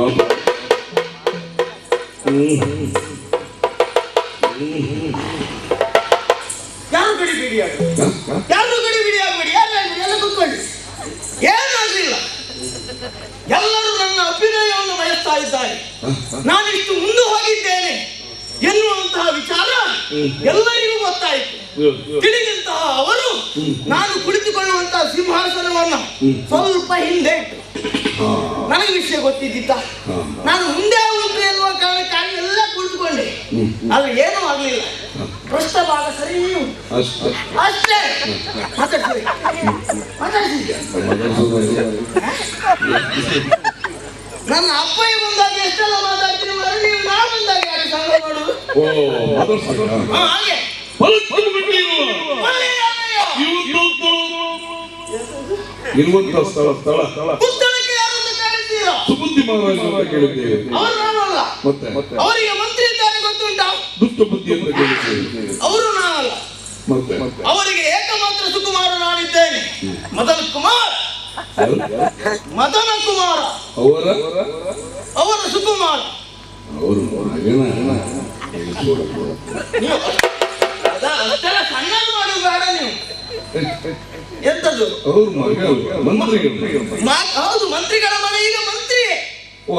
ಬಾಬಾ ಯಾರು ಗಡಿ ಬಿಡಿ ಯಾರು ಗಡಿ ಬಿಡಿ ಆಗ್ಬೇಡಿ? ಎಲ್ಲ ಕುತ್ಕೊಳ್ಳಿ. ಎಲ್ಲರೂ ನನ್ನ ಅಭಿನಯವನ್ನು ಬಯಸ್ತಾ ಇದ್ದಾರೆ. ನಾನಿಷ್ಟು ಮುಂದೆ ಹೋಗಿದ್ದೇನೆ ಎನ್ನುವಂತಹ ವಿಚಾರ ಎಲ್ಲರಿಗೂ ಗೊತ್ತಾಯಿತು. ತಿಳಿದಂತಹ ಅವರು ನಾನು ಕುಳಿತುಕೊಳ್ಳುವಂತಹ ಸಿಂಹಾಸನವನ್ನು ಸ್ವಲ್ಪ ಹಿಂದೆ ಇಟ್ಟು ನನಗೆ ವಿಷಯ ಗೊತ್ತಿದ್ದಿತ್ತ? ನಾನು ಮುಂದೆ ಉಂಟು ಎನ್ನುವ ಕಾರಣಕ್ಕಾಗಿ ಎಲ್ಲ ಕುಳಿತುಕೊಂಡೆ. ಅದು ಏನೂ ಆಗಲಿಲ್ಲ. ಪೃಷ್ಠ ಭಾಗ ಸರಿ ಅಷ್ಟೇ. ಮಾತಾಡ್ತೀರಿ. ನನ್ನ ಅಪ್ಪಯ್ಯ ಬಂದಾಗ ಎಷ್ಟೆಲ್ಲ ಮಾತಾಡ್ತೀನಿ ನೀವು ನಾ ಬಂದಾಗ ಯಾಕೆ ಸಂಘ ಮಾಡುದು? ಹಾಗೆ. ಇರುವಂತ ಸ್ಥಳ ಸ್ಥಳ ಸ್ಥಳ. ಯಾರನ್ನು ಸುಬುದ್ಧಿ ಮಹಾರಾಜ ಅಂತ ಕೇಳಿದ್ದೇವೆ. ಅವರು ನಾನಲ್ಲ. ಮತ್ತೆ? ಅವರಿಗೆ ಮಂತ್ರಿ ಇದ್ದಾರೆ ಗೊತ್ತುಂಟಾ? ದುಷ್ಟ ಬುದ್ಧಿ ಅಂತ ಕೇಳಿದ್ದೇವೆ. ಅವರು ನಾನಲ್ಲ. ಮತ್ತೆ? ಅವರಿಗೆ ಏಕಮಾತ್ರ ಸುಕುಮಾರ ನಾನಿದ್ದೇನೆ. ಮದನ ಕುಮಾರ್. ಮದನ ಕುಮಾರ್. ಅವರ? ಅವರ ಸುಕುಮಾರ್. ಅವರು ಮಗನ ಅಷ್ಟೆಲ್ಲ ಸಣ್ಣದು ಮಾಡುದು ಬೇಡ ನೀವು. ಎಂತದ್ದು? ಅವ್ರ ಮಗ ಮಂತ್ರಿಗಳು. ಮಾ- ಹೌದು ಮಂತ್ರಿಗಳ ಓ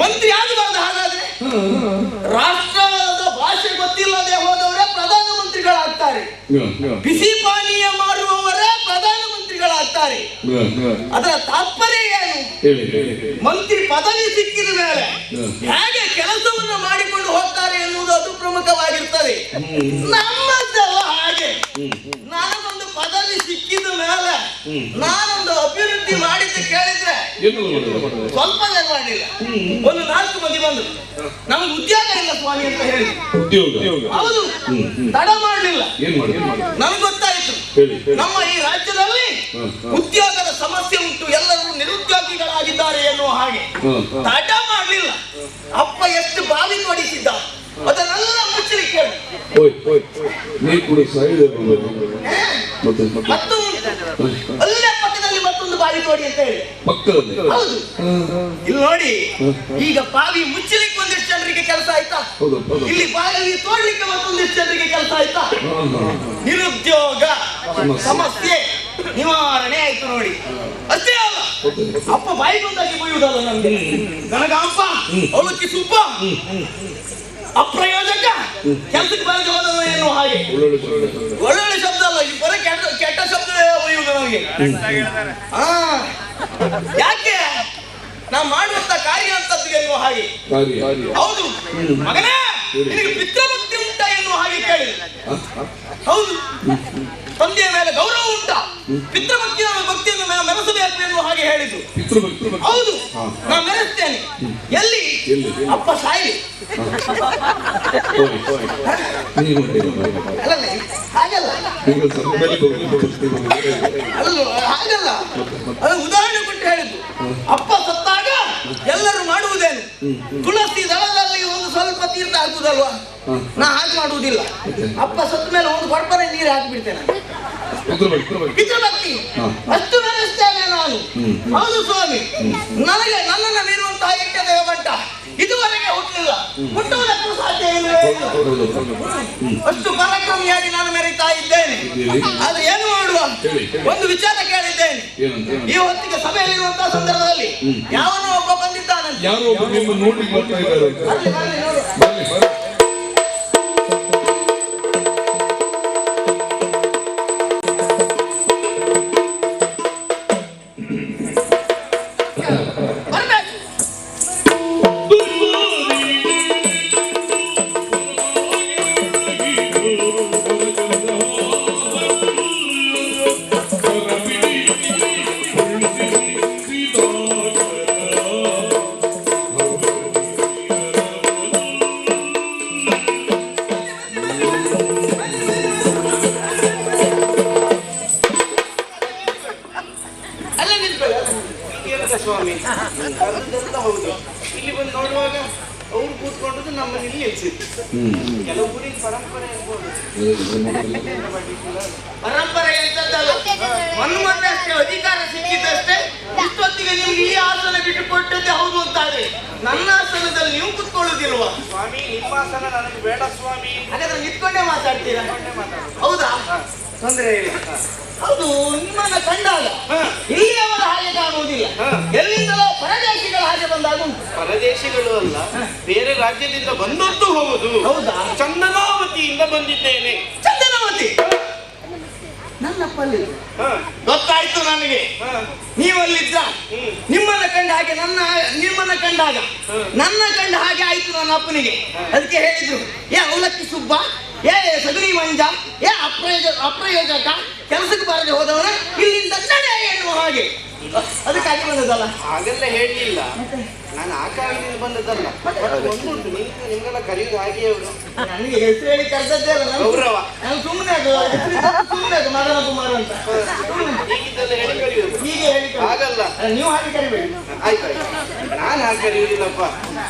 ಮಂತ್ರಿ ಆಗಬಾರ್ದು ಹಾಗಾದ್ರೆ? ರಾಷ್ಟ್ರದ ಭಾಷೆ ಗೊತ್ತಿಲ್ಲದೆ ಹೋದವರೇ ಪ್ರಧಾನ ಮಂತ್ರಿಗಳಾಗ್ತಾರೆ ಬಿಸಿ ಪಾನೀಯ ಮಾಡುವವರೇ ಪ್ರಧಾನ ಮಂತ್ರಿಗಳಾಗ್ತಾರೆ ಅದರ ತಾತ್ಪರ್ಯ ಏನು? ಮಂತ್ರಿ ಪದವಿ ಸಿಕ್ಕಿದ ಮೇಲೆ ಹೇಗೆ ಕೆಲಸವನ್ನು ಮಾಡಿಕೊಂಡು ಹೋಗ್ತಾರೆ ಎನ್ನುವುದು ಅದು ಪ್ರಮುಖವಾಗಿರ್ತದೆ. ನಮ್ಮದೆಲ್ಲ ಹಾಗೆ ನನಗೊಂದು ಪದವಿ ಸಿಕ್ಕಿದ ಮೇಲೆ ನಾನೊಂದು ಅಭಿವೃದ್ಧಿ ಮಾಡಿದ್ದು ಸ್ವಲ್ಪ ಜನ ಮಾಡಿಲ್ಲ ಒಂದು ನಾಲ್ಕು ಮಂದಿ ಬಂದ್ರು. ನಮಗೆ ಉದ್ಯೋಗ ಇಲ್ಲ ಸ್ವಾಮಿ ಅಂತ ಹೇಳಿ. ಉದ್ಯೋಗ. ಹೌದು. ತಡ ಮಾಡಲಿಲ್ಲ. ನಮ್ಗೆ ಗೊತ್ತಾಯ್ತು. ನಮ್ಮ ಈ ರಾಜ್ಯದಲ್ಲಿ. ಉದ್ಯೋಗದ ಸಮಸ್ಯೆ ಉಂಟು. ಎಲ್ಲರೂ ನಿರುದ್ಯೋಗಿಗಳಾಗಿದ್ದಾರೆ ಎನ್ನುವ ಹಾಗೆ. ತಡ ಮಾಡಲಿಲ್ಲ. ಅಪ್ಪ ಎಷ್ಟು ಬಾವಿ ತೋಡಿಸಿದ್ದ. ಅದನ್ನೆಲ್ಲ ಮುಚ್ಚಲಿಕ್ಕೆ ನೀ ಕೂಡ ಸಾಯಿದೆ ಮತ್ತೆ ಮತ್ತೆ ಮತ್ತು ಅಲ್ಲೇ ಪಕ್ಕದಲ್ಲಿ ತೋಡಿ ಅಂತ ಹೇಳಿ. ಪಕ್ಕದಲ್ಲಿ ಹೌದು. ಇಲ್ಲಿ ನೋಡಿ ಈಗ ಬಾವಿ ಮುಚ್ಚಲಿಕ್ಕೆ ಒಂದಿಷ್ಟು ಜನರಿಗೆ ಕೆಲಸ ಆಯ್ತಾ? ಇಲ್ಲಿ ಬಾವಿ ತೋಡ್ಲಿಕ್ಕೆ ಮತ್ತೊಂದಿಷ್ಟು ಜನರಿಗೆ ಕೆಲಸ ಆಯ್ತಾ. ನಿರುದ್ಯೋಗ ಸಮಸ್ಯೆ. ನಿವಾರಣೆ ಆಯ್ತು ನೋಡಿ. ಅಷ್ಟೇ ಅಲ್ಲ ಅಪ್ಪ ಬಾಯಿ ಬಂದಾಗಿ ಬೈಯುವುದಲ್ಲ ನಮ್ಗೆ. ನನಗ ಅಪ್ಪ ಅವಳಕ್ಕೆ ಸುಬ್ಬ ಅಪ್ರಯೋಜಕ ಕೆಲ್ಸಕ್ಕೆ ಬರದೆ ಹೋದವ ಎನ್ನುವ ಹಾಗೆ. ಒಳ್ಳೊಳ್ಳೆ ಶಬ್ದ. ಅಲ್ಲ ಇದು ಬರೋ ಕೆಟ್ಟ ಕೆಟ್ಟ ಶಬ್ದ. ಹಾ ಯಾಕೆ? ನಾ ಮಾಡುವಂತ ಕಾರ್ಯ ಅಂತದ್ದು ಎನ್ನುವ ಹಾಗೆ. ಹೌದು. ಮಗನೇ ನಿನಗೆ ಪಿತೃಭಕ್ತಿ ಉಂಟಾ ಎನ್ನುವ ಹಾಗೆ ಕೇಳಿ ಹೌದು. ತಂದೆಯ ಮೇಲೆ ಗೌರವ ಉಂಟ. ಪಿತೃಭಕ್ತಿಯ ಭಕ್ತಿಯನ್ನು ನಾನು ಮೆರೆಸಬೇಕು ಎನ್ನುವ ಹಾಗೆ ಹೇಳಿದ್ರು. ಹೌದು ನಾನು ಮೆರೆಸ್ತೇನೆ ಎಲ್ಲಿ? ಅಪ್ಪ ಸಾಯಿ ಅಲ್ಲಲ್ಲ ಹಾಗಲ್ಲ. ಅಲ್ಲ ಹಾಗಲ್ಲ. ಅದು ಉದಾಹರಣೆ ಕೊಟ್ಟು ಹೇಳಿದ್ದು ಅಪ್ಪ ಸತ್ತಾಗ ಎಲ್ಲರೂ ಮಾಡುವುದೇನು? ತುಳಸಿ ದಳದಲ್ಲಿ ಒಂದು ಸ್ವಲ್ಪ ತೀರ್ಥ ಹಾಕುದಲ್ವಾ ನಾ ಹಾಗೆ ಮಾಡುವುದಿಲ್ಲ. ಅಪ್ಪ ಸತ್ತ ಮೇಲೆ ಒಂದು ಬಡಬರ ನೀರು ಹಾಕಿಬಿಡ್ತೇನೆ. ಪಿತೃಭಕ್ತಿ. ಅಷ್ಟು ನಡೆಸ್ತೇನೆ ನಾನು. ಹೌದು ಸ್ವಾಮಿ. ನನಗೆ ನನ್ನನ್ನು ಮೀರುವಂತಹ ಯಜ್ಞ ದೇವಮಂಟ ಇದುವರೆಗೆ ಹುಟ್ಟಲಿಲ್ಲ ಹುಟ್ಟುವುದಕ್ಕೂ ಸಾಧ್ಯ ಇಲ್ಲವೇ ಅಷ್ಟು ಪರಾಕ್ರಮಿಯಾಗಿ ನಾನು ಮೆರೀತಾ ಇದ್ದೇನೆ. ಆದ್ರೆ ಏನು ಮಾಡುವ. ಒಂದು ವಿಚಾರ ಕೇಳಿದ್ದೇನೆ. ಈ ಹೊತ್ತಿಗೆ ಸಭೆಯಲ್ಲಿರುವಂತಹ ಸಂದರ್ಭದಲ್ಲಿ ಯಾವನೋ ಒಬ್ಬ ಬಂದಿದ್ದಾನಂತೆ. ಯಾರೋ ನಿಮ್ಮ ನೋಡಿ ಬರ್ತಾ ಇದ್ದಾರೆ ಇಲ್ಲಿ ಬಂದು ನೋಡುವಾಗ ಅವ್ರು ಕೂತ್ಕೊಂಡದ್ದು ನಮ್ಮ ಇಲ್ಲಿ ನಿಲ್ಸಿದ್ರು ಕೆಲವು ಪರಂಪರೆ ಇರ್ಬೋದು. ಪರಂಪರೆ ಎಂತದ್ದಲ್ಲ ಅಷ್ಟೇ ಅಧಿಕಾರ ಸಿಕ್ಕಿದ್ದಷ್ಟೇ ಇಷ್ಟೊತ್ತಿಗೆ ನಿಮ್ಗೆ ಈ ಆಸನ ಬಿಟ್ಟು ಕೊಟ್ಟದ್ದೇ ಹೌದು ಅಂತಾದ್ರೆ ನನ್ನ ಆಸನದಲ್ಲಿ ನೀವು ಕೂತ್ಕೊಳ್ಳೋದಿಲ್ವಾ ಸ್ವಾಮಿ ನಿಮ್ಮ ಆಸನ ನನಗೆ ಬೇಡ ಸ್ವಾಮಿ. ಹಾಗಾದ್ರೆ ನಿಂತ್ಕೊಂಡೇ ಮಾತಾಡ್ತೀರಾ. ಹೌದಾ? ತೊಂದರೆ ಹೌದು ನಿಮ್ಮನ್ನ ಕಂಡಾಗ ಇಲ್ಲಿಯವರ ಹಾಗೆ ಕಾಣುವುದಿಲ್ಲ. ಎಲ್ಲಿಂದಲೋ ಪರದೇಶಿಗಳ ಹಾಗೆ ಬಂದಾಗ. ಪರದೇಶಿಗಳು ಅಲ್ಲ ಬೇರೆ ರಾಜ್ಯದಿಂದ ಬಂದದ್ದು ಹೌದು. ಹೌದಾ? ಚಂದನಾವತಿಯಿಂದ ಬಂದಿದ್ದೇನೆ. ಚಂದನಾವತಿ? ನನ್ನ ಪಲ್ಲಿ. ಗೊತ್ತಾಯ್ತು ನನಗೆ. ನೀವಲ್ಲಿದ್ದ. ನಿಮ್ಮನ್ನ ಕಂಡ ಹಾಗೆ ನನ್ನ ನಿಮ್ಮನ್ನ ಕಂಡಾಗ? ನನ್ನ ಕಂಡ ಹಾಗೆ ಆಯ್ತು ನನ್ನ ಅಪ್ಪನಿಗೆ. ಅದಕ್ಕೆ ಹೇಳಿದ್ರು ಏ ಅವಲಕ್ಕಿ ಸುಬ್ಬ ಏ ಸಗಣಿ ಮಂಜ ಏ ಅಪ್ರಯೋಜ ಅಪ್ರಯೋಜಕ ಕೆಲಸಕ್ಕೆ ಬಾರದೆ ಹೋದವನ ಇಲ್ಲಿಂದ ನಡೆ ಎನ್ನುವ ಹಾಗೆ. ಅದಕ್ಕಾಗಿ ಬಂದದಲ್ಲ ಹಾಗೆಲ್ಲ ಹೇಳಲಿಲ್ಲ ನಾನು ಆ ಕಾರಣದಿಂದ ಬಂದದಲ್ಲ ಒಂದುಂಟು ನಿಮ್ಗೆ ನಿಮ್ಗೆಲ್ಲ ಕರೆಯುವುದು ಹಾಗೆ ಅವರು ನನಗೆ ಹೆಸರು ಹೇಳಿ ಕರೆದದ್ದೇ ಅಲ್ಲ ಗೌರವ. ನಾನು ಸುಮ್ಮನೆ ಅದು ಸುಮ್ಮನೆ ಅದು ಮದನ ಕುಮಾರ್ ಅಂತ. ಹೀಗಿದ್ದೆಲ್ಲ ಹೇಳಿ ಕರೆಯುವುದು. ಹೀಗೆ ಹೇಳಿ ಹಾಗಲ್ಲ. ನೀವು ಹಾಗೆ ಕರಿಬೇಡಿ. ಆಯ್ತು ಆಯ್ತು. ನಾನು ಹಾಗೆ ಕರೆಯುವುದಿಲ್ಲಪ್ಪ.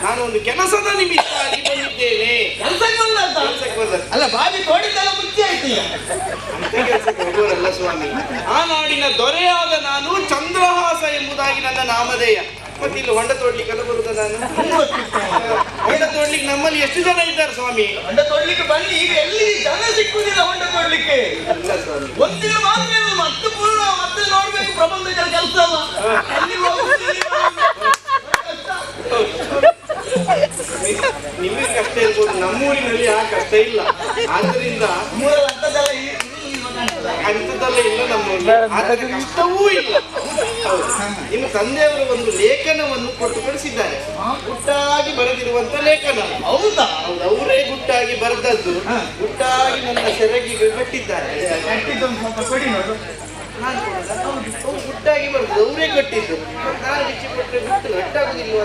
ನಾನು ಒಂದು ಕೆಲಸದ ನಿಮಿತ್ತವಾಗಿ ಬಂದಿದ್ದೇನೆ ಕೆಲಸಕ್ಕೆ ಕೆಲಸಕ್ಕೆ ಅಲ್ಲ ಬಾವಿ ತೋಡಿದ್ದೆಲ್ಲ ಮುಚ್ಚಿ ಆಯ್ತು ಹೋಗುವರಲ್ಲ ಸ್ವಾಮಿ. ಆ ನಾಡಿನ ದೊರೆಯಾದ ನಾನು ಚಂದ್ರಹಾಸ ಎಂಬುದಾಗಿ ನನ್ನ ನಾಮಧೇಯ. ಮತ್ತೆ ಇಲ್ಲಿ ಹೊಂಡ ತೋಡ್ಲಿಕ್ಕೆಲ್ಲ ಬರುದ ನಾನು. ಹೊಂಡ ತೋಡ್ಲಿಕ್ಕೆ ನಮ್ಮಲ್ಲಿ ಎಷ್ಟು ಜನ ಇದ್ದಾರೆ ಸ್ವಾಮಿ? ಹೊಂಡ ತೊಡ್ಲಿಕ್ಕೆ ಬನ್ನಿ ಈಗ ಎಲ್ಲಿ ಜನ ಸಿಕ್ಕುದಿಲ್ಲ ಹೊಂಡ ತೊಡ್ಲಿಕ್ಕೆ? ಒಂದಿನ ಮಾತ್ರ ಮತ್ತೆ ಪೂರ್ಣ ಮತ್ತೆ ನೋಡ್ಬೇಕು ಪ್ರಬಂಧಕರ ಕೆಲಸ ಅಲ್ಲ ಅಲ್ಲಿ ಹೋಗುದಿಲ್ಲ. ನಿಮಗೆ ಕಷ್ಟ ಇರ್ಬೋದು ನಮ್ಮೂರಿನಲ್ಲಿ ಆ ಕಷ್ಟ ಇಲ್ಲ? ಆದ್ರಿಂದ ಅಂಥದ್ದೆಲ್ಲ ಇಲ್ಲ ನಮ್ಮಲ್ಲಿ ಆದರೆ ಕಷ್ಟವೂ ಇಲ್ಲ. ಹೌದು. ನಿಮ್ಮ ತಂದೆಯವರು ಒಂದು ಲೇಖನವನ್ನು ಕೊಟ್ಟು ಕಳಿಸಿದ್ದಾರೆ ಗುಟ್ಟಾಗಿ ಬರೆದಿರುವಂತ ಲೇಖನ. ಹೌದಾ? ಹೌದು ಅವರೇ ಗುಟ್ಟಾಗಿ ಬರೆದದ್ದು. ಗುಟ್ಟಾಗಿ ನನ್ನ ಸೆರಗಿಗೆ ಕಟ್ಟಿದ್ದಾರೆ. ಗುಟ್ಟಾಗಿ ಅವರೇ ಕಟ್ಟಿದ್ದು ನಾನು ಬಿಚ್ಚಿ ಕೊಟ್ಟರೆ ಗಟ್ಟಾಗುದಿಲ್ವ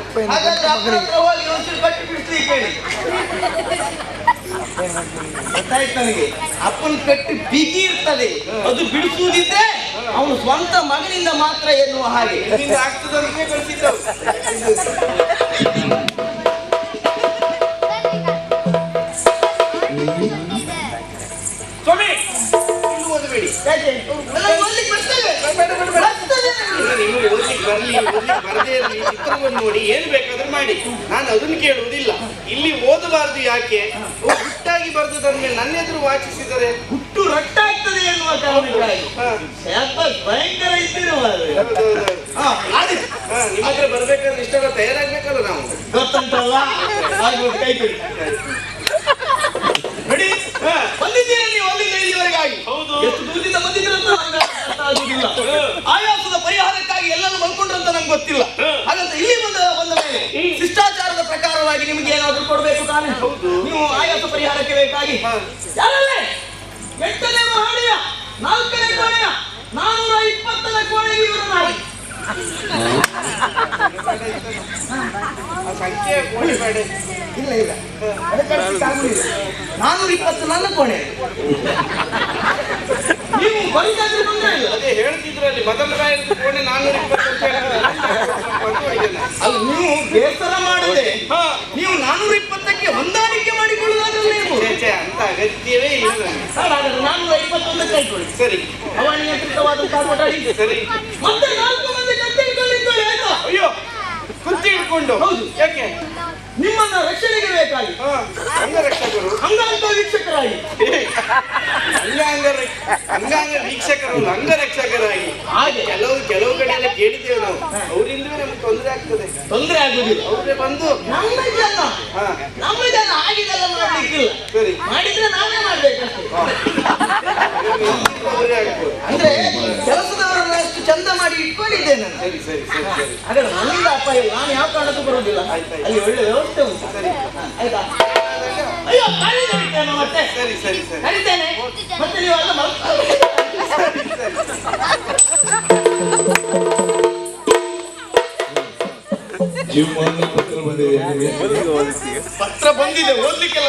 ಗೊತ್ತಾಯ್ತು ನನಗೆ. ಅಪ್ಪನ ಕಟ್ಟಿ ಬಿಗಿ ಇರ್ತದೆ. ಅದು ಬಿಡಿಸುವುದಿದ್ರೆ ಅವನು ಸ್ವಂತ ಮಗನಿಂದ ಮಾತ್ರ ಎನ್ನುವ ಹಾಗೆ. ಇದರಿಂದ ನಿಮಗೆ ಓದ್ಲಿಕ್ಕೆ ಬರಲಿ ಓದ್ಲಿಕ್ಕೆ ಬರದೇ ಇರಲಿ ಚಿತ್ರವನ್ನು ನೋಡಿ. ಏನು ಬೇಕಾದ್ರೂ ಮಾಡಿ ನಾನು ಅದನ್ನು ಕೇಳುವುದಿಲ್ಲ ಇಲ್ಲಿ ಓದಬಾರದು ಯಾಕೆ ಹುಟ್ಟಾಗಿ ಗುಟ್ಟಾಗಿ ಬರೆದದನ್ನ ಮೇಲೆ ನನ್ನ ಎದುರು ವಾಚಿಸಿದರೆ ಹುಟ್ಟು ರಟ್ಟಾಗ್ತದೆ ಎನ್ನುವ ಕಾರಣಕ್ಕಾಗಿ ಭಯಂಕರ ಇದ್ದೀರಿ ನಿಮ್ಮ ಹತ್ರ ಬರ್ಬೇಕಾದ್ರೆ ಇಷ್ಟೆಲ್ಲ ತಯಾರಾಗ್ಬೇಕಲ್ಲ ನಾವು ಗೊತ್ತಂತಲ್ಲ ಕೈ ಬಿಡಿ ನೋಡಿ ಹಾ, ಬಂದಿದ್ದೀರಾ ನೀವು ಅಲ್ಲಿಂದ ಇಲ್ಲಿವರೆಗಾಗಿ ಹೌದು. ಎಷ್ಟು ದೂರದಿಂದ ಬಂದಿದ್ದೀರಂತ ನಂಗೆ ಅರ್ಥ ಆಗುದಿಲ್ಲ ಆಯಾಸದ ಪರಿಹಾರಕ್ಕಾಗಿ ಎಲ್ಲರೂ ಬಂದ್ಕೊಂಡ್ರಂತ ನಂಗೆ ಗೊತ್ತಿಲ್ಲ. ಹಾಗಂತ ಇಲ್ಲಿ ಬಂದ ಬಂದ ಮೇಲೆ ಶಿಷ್ಟಾಚಾರದ ಪ್ರಕಾರವಾಗಿ ನಿಮ್ಗೆ ಏನಾದ್ರೂ ಕೊಡಬೇಕು ತಾನೆ? ಹೌದು. ನೀವು ಆಯಾಸ ಪರಿಹಾರಕ್ಕೆ ಬೇಕಾಗಿ. ಎಂಟನೇ ಮಹಡಿಯ ನಾಲ್ಕನೇ ಕೋಣೆಯ ನಾನೂರ ಇಪ್ಪತ್ತನೇ ಕೋಣೆಗೆ ಇವರು ಆ ಸಂಖ್ಯೆ ಕೋಣೆ ಇಲ್ಲ ಇಲ್ಲ. ನಾನೂರ ಇಪ್ಪತ್ತು ನನ್ನ ಕೋಣೆ. ನೀವು ಬರಿದಾದ್ರೆ ತೊಂದ್ರೆ ಇಲ್ಲ ಅದೇ ಹೇಳ್ತಿದ್ರಲ್ಲಿ ಮೊದಲ ರಾಯರದ್ದು ನಾನ್ನೂರ ಇಪ್ಪತ್ತು ನೀವು ಬೇಸರ ಮಾಡದೆ ಹಾ, ನೀವು ನಾನ್ನೂರ ಇಪ್ಪತ್ತಕ್ಕೆ ಹೊಂದಾಣಿಕೆ ಮಾಡಿಕೊಳ್ಳುವುದಾದ್ರೆ ನೀವು ಅಂತ ಅಗತ್ಯವೇ ಇಲ್ಲ ಸರ್ ಹಾಗಾದ್ರೆ ಕೈಕೊಳ್ಳಿ ಸರಿ. ಹವಾನಿಯಂತ್ರಿತವಾದಂತಹ ಕೊಠಡಿ. ಸರಿ. ಮತ್ತೆ ನಾಲ್ಕು ಮಂದಿ ಆಯ್ತಾ? ಅಯ್ಯೋ ಕುಂತಿ ಹಿಡ್ಕೊಂಡು. ಹೌದು. ಯಾಕೆ? ನಿಮ್ಮನ್ನ ರಕ್ಷಣೆಗೆ ಬೇಕಾಗಿ. ರಕ್ಷಕರು. ಅಂಗರಕ್ಷಕರು ಅಂಗಾಂಗ ವೀಕ್ಷಕರಾಗಿ ಅಂಗಾಂಗ ಅಂಗಾಂಗ ವೀಕ್ಷಕರು ಅಂಗರಕ್ಷಕರಾಗಿ ಹಾಗೆ. ಕೆಲವು ಕೆಲವು ಕಡೆ ಎಲ್ಲ ಕೇಳಿದ್ದೇವೆ ನಾವು. ಅವರಿಂದಲೇ ನಮ್ಗೆ ತೊಂದರೆ ಆಗ್ತದೆ. ತೊಂದರೆ ಆಗುದಿಲ್ಲ. ಅವರೇ ಬಂದು ನಮ್ಮ ಜನ ನಮ್ಮ ಜನ ಆಗಿದೆಲ್ಲ ಮಾಡ್ಲಿಕ್ಕಿಲ್ಲ. ಸರಿ. ಮಾಡಿದ್ರೆ ನಾವೇ ಮಾಡ್ಬೇಕಷ್ಟೇ. ತೊಂದರೆ ಆಗ್ಬೋದು ಅಂದ್ರೆ ಕೆಲಸ ಇಟ್ಕೊಂಡಿದ್ದೇನೆ. ಸರಿ ಸರಿ ಸರಿ ಸರಿ. ಹಾಗಾದ್ರೆ ನನ್ನಿಂದ ಅಪ್ಪ ಇಲ್ಲ ನಾನು ಯಾವ ಕಾರಣಕ್ಕೂ ಬರುವುದಿಲ್ಲ. ಆಯ್ತಾಯ್ತು. ಅಲ್ಲಿ ಒಳ್ಳೆ ವ್ಯವಸ್ಥೆ ಉಂಟು. ಸರಿ. ಆಯ್ತಾ? ಅಯ್ಯೋ ಕರೀತೇನೆ ಮತ್ತೆ. ಸರಿ ಸರಿ ಸರಿ. ಕರಿತೇನೆ. ಮತ್ತೆ ನೀವು ಅಲ್ಲ ಮರ್ತು ಸರಿ ಸರಿ. ಜೀವಮಾನ ಪತ್ರ ಬಂದಿದೆ. ಪತ್ರ ಬಂದಿದೆ ಓದ್ಲಿಕ್ಕೆಲ್ಲ